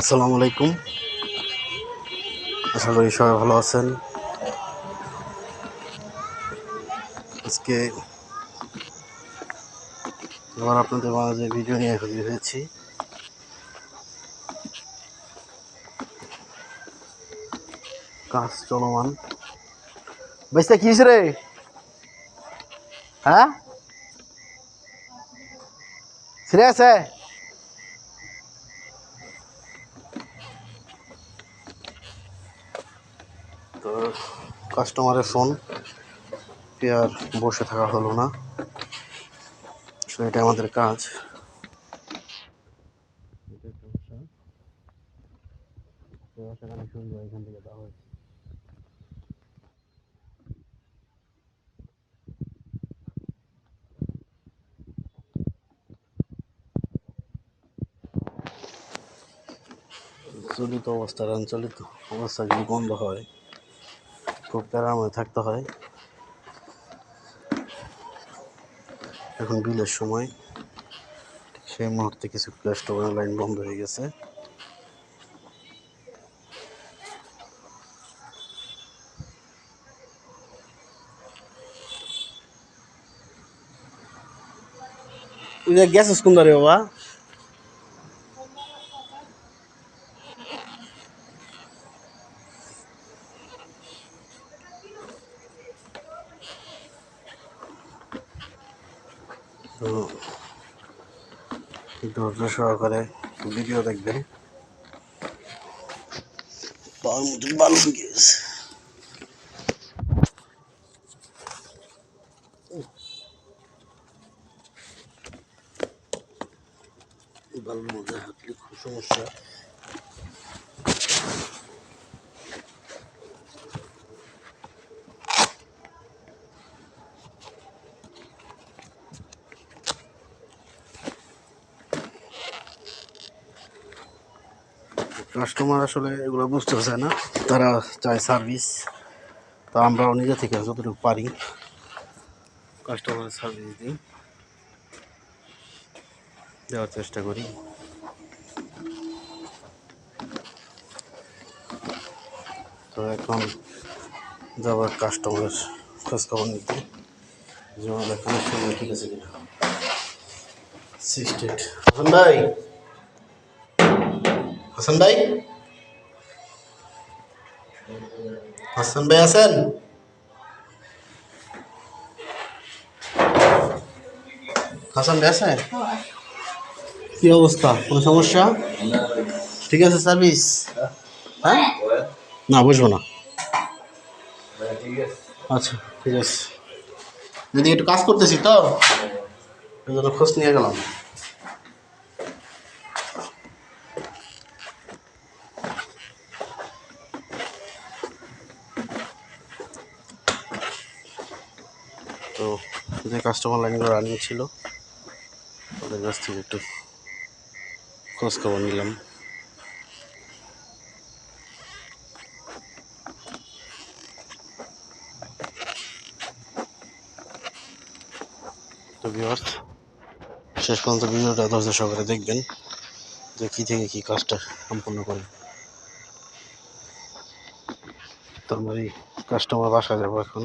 আসসালামু আলাইকুম। আশা করি সবাই ভালো আছেন। আজকে আবার আপনাদের মাঝে ভিডিও নিয়ে হাজির হয়েছি। কাজ চলমান। বেসতে কি রে? হ্যাঁ? সিরিয়াস হ্যাঁ কাস্টমারের ফোন আর বসে থাকা হলো না। এটা আমাদের কাজ। এখান থেকে হয়েছে। চলিত অবস্থার আঞ্চলিক অবস্থা যদি বন্ধ হয় খুব প্যারাময় থাকতে হয়। এখন বিলের সময়। সেই মুহূর্তে কিছু কাস্টমার লাইন বন্ধ হয়ে গেছে। গ্যাস কোন রে বাবা। ধৈর্য সহকারে ভিডিও দেখবেন। পাওয়ার মতন ঢুকে গেছে। বালুর মধ্যে হাঁটলে খুব সমস্যা। কাস্টমার আসলে এগুলো বুঝতে চায় না। তারা চায় সার্ভিস তো আমরাও নিজে থেকে যতটুকু পারি কাস্টমার সার্ভিস দিই। দেওয়ার চেষ্টা করি। তো এখন যাবার কাস্টমার খোঁজখবর নিতে। যেমন এখানে ঠিক আছে কিনা। সিক্সটি ভাই! হাসান ভাই? হাসান ভাই আছেন? হাসান ভাই আছে কি অবস্থা? কোনো সমস্যা? ঠিক আছে, সার্ভিস? হ্যাঁ? না বুঝব না। আচ্ছা ঠিক আছে। যদি একটু কাজ করতেছি তো এই জন্য খোঁজ নিয়ে গেলাম। তো যে কাস্টমার লাইনগুলো রানিং ছিল, ওদের কাছ থেকে একটু খোঁজ খবর নিলাম। শেষ পর্যন্ত ভিডিওটা ধৈর্য সহকারে দেখবেন, যে কী থেকে কী কাজটা সম্পূর্ণ করেন তো আমরা এই কাস্টমার বাসা যাব এখন।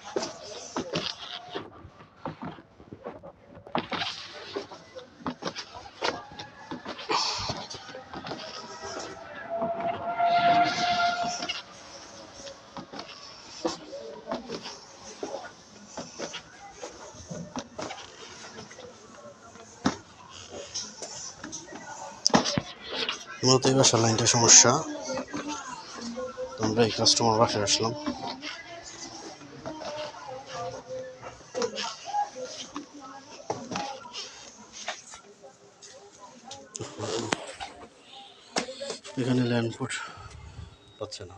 মূলত এই বাসার লাইনটা সমস্যা। আমরা এই কাস্টমার বাসায় আসলাম। এখানে ল্যান্ডফুট পাচ্ছে না।